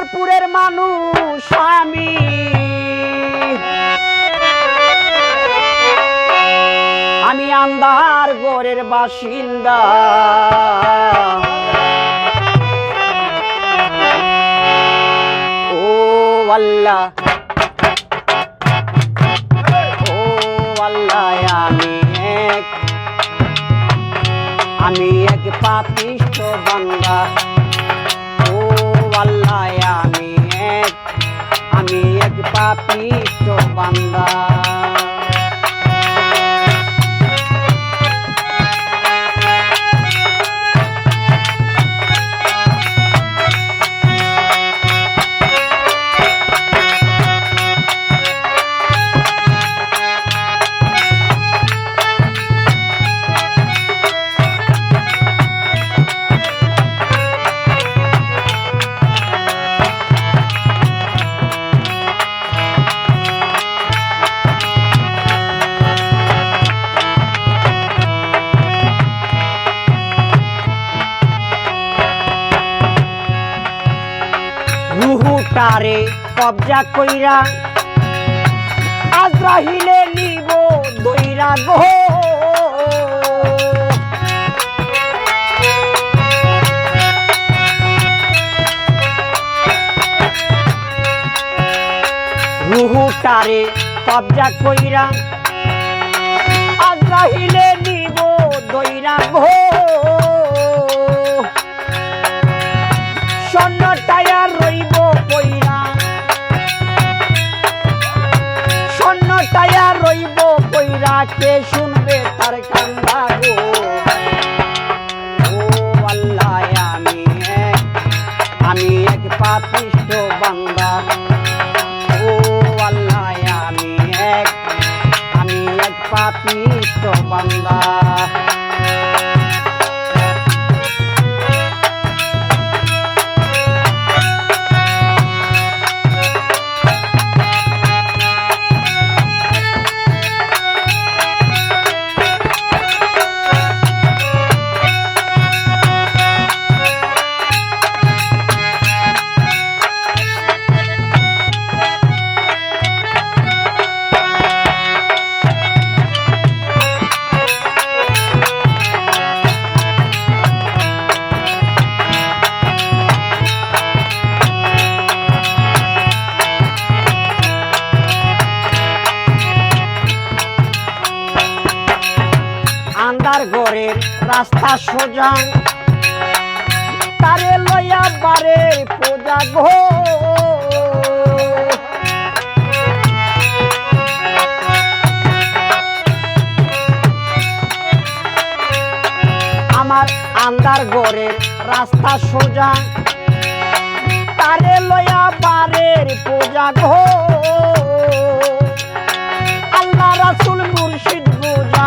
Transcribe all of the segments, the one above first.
আন্দারপুরের মানুষ আমি। আমি আন্দার গড়ের বাসিন্দা। ও আল্লাহ। ও আল্লাহ, আমি এক আমি এক পাপিষ্ট বান্দা। আল্লাহ আমি এক আমি এক পাপিষ্ট বান্দা। রুহুটারে কবজা কইরা। আজরাহিলে নিব দইরা গো। রুহুটারে কবজা কইরা। আজরাহিলে নিব দইরা গো। কে শুনবে তার কান্দা গো। ও আল্লাহ আমি এক আমি এক পাপিষ্ট বান্দা। রাস্তা সোজা। তারে লয়া বারে পূজা গো। আমার আন্দার ঘরের রাস্তা সোজা। তারে লয়া বারের পূজা গো। আল্লাহ রাসুল মুর্শিদ পূজা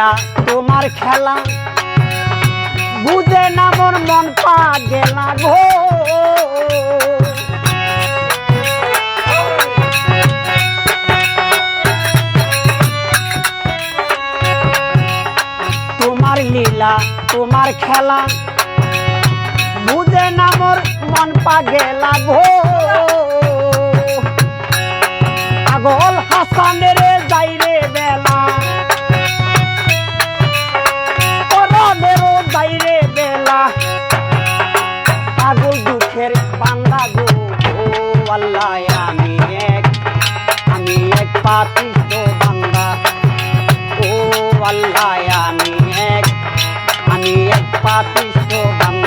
লীলা তোমার খেলা। বুঝে না মোর মন পা গেলা গো। তোমার লীলা, তোমার খেলা। বুঝে না মোর মন পা গেলা গো। আল্লাহ আমি এক আমি এক পাপিষ্ট বাংলা ও আল্লাহ আমি এক আমি এক পাপিষ্ট বান্দা।